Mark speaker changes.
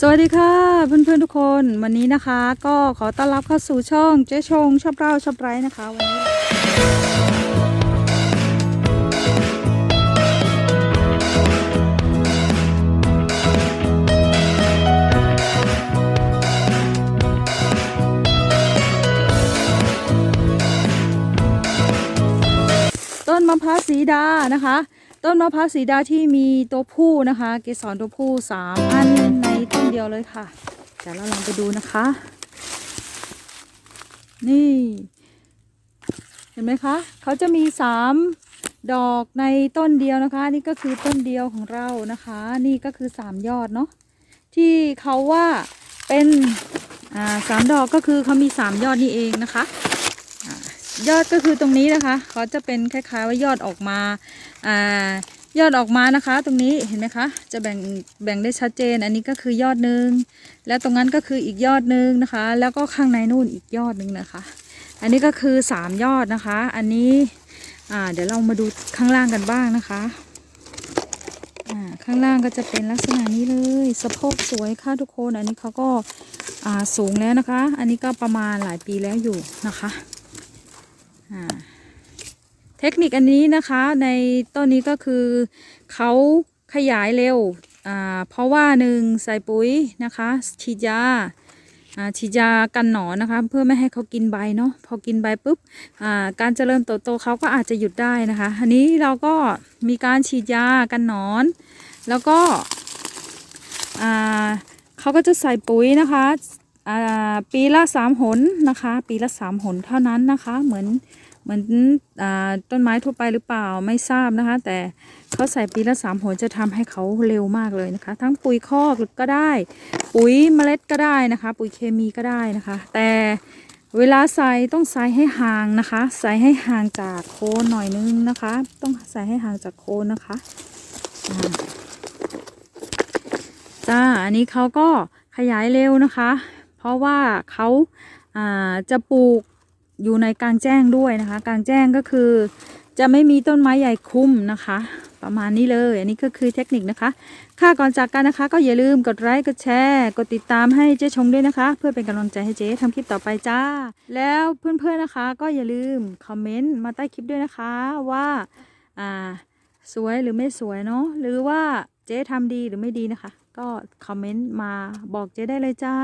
Speaker 1: สวัสดีค่ะเพื่อนๆทุกคนวันนี้นะคะ ก็ขอต้อนรับเข้าสู่ช่องเจ๊ชงชอบเล่าชอบไร้นะคะวันนี้ต้นมะพร้าวสีดานะคะ ต้นมะพร้าวสีดาที่มีตัวผู้นะคะ เกสรตัวผู้สามอันในต้นเดียวเลยค่ะเดี๋ยวเราลองไปดูนะคะ นี่ เห็นไหมคะเขาจะมีสามดอกในต้นเดียวนะคะ นี่ก็คือต้นเดียวของเรานะคะ นี่ก็คือสามยอดเนาะที่เขาว่าเป็นสามดอกก็คือเขามีสามยอดนี่เองนะคะ ยอดก็คือตรงนี้นะคะเขาจะเป็นคล้ายๆว่ายอดออกมาอ่ายอดออกมานะคะ ตรงนี้เห็นไหมคะจะแบ่งแบ่งได้ชัดเจน อันนี้ก็คือยอดหนึ่งแล้วตรงนั้นก็คืออีกยอดหนึ่งนะคะ แล้วก็ข้างในนู่นอีกยอดหนึ่งนะคะ อันนี้ก็คือสามยอดนะคะ อันนี้อ่าเดี๋ยวเรามาดูข้างล่างกันบ้างนะคะอ่าข้างล่างก็จะเป็นลักษณะนี้เลยสะโพกสวยค่ะทุกคนอันนี้เขาก็อ่าสูงแล้วนะคะ อันนี้ก็ประมาณหลายปีแล้วอยู่นะคะ เทคนิคอันนี้นะคะในต้นนี้ก็คือเขาขยายเร็ว เพราะว่าหนึ่งใส่ปุ๋ยนะคะฉีดยาฉีดยากันหนอนนะคะเพื่อไม่ให้เขากินใบเนาะพอกินใบปุ๊บอ่าการเจริญเติบโตเขาก็อาจจะหยุดได้นะคะอันนี้เราก็มีการฉีดยากันหนอน แล้วก็เขาก็จะใส่ปุ๋ยนะคะ ปีละสามหนนะคะ ปีละสามหนเท่านั้นนะคะ เหมือนเหมือนอต้นไม้ทั่วไปหรือเปล่าไม่ทราบนะคะ แต่เขาใส่ปีละสามหนจะทำให้เขาเร็วมากเลยนะคะ ทั้งปุ๋ยคอกก็ได้ ปุ๋ยเมล็ดก็ได้นะคะ ปุ๋ยเคมีก็ได้นะคะ แต่เวลาใส่ต้องใส่ให้ห่างนะคะ ใส่ให้ห่างจากโคนหน่อยนึงนะคะ ต้องใส่ให้ห่างจากโคนนะคะจ้าอันนี้เขาก็ขยายเร็วนะคะ ราะว่าเขาาจะปลูกอยู่ในกลางแจ้งด้วยนะคะ กลางแจ้งก็คือจะไม่มีต้นไม้ใหญ่คุ้มนะคะ ประมาณนี้เลย อันนี้ก็คือเทคนิคนะคะ ค่ะก่อนจากกันนะคะ ก็อย่าลืมกดไลค์กดแชร์กดติดตามให้เจ๊ชงด้วยนะคะ เพื่อเป็นกำลังใจให้เจ๊ทำคลิปต่อไปจ้า แล้วเพื่อนๆนะคะ ก็อย่าลืมคอมเมนต์มาใต้คลิปด้วยนะคะว่าอ่าสวยหรือไม่สวยเนาะหรือว่าเจ๊ทำดีหรือไม่ดีนะคะ ก็คอมเมนต์มาบอกเจ๊ได้เลยจ้า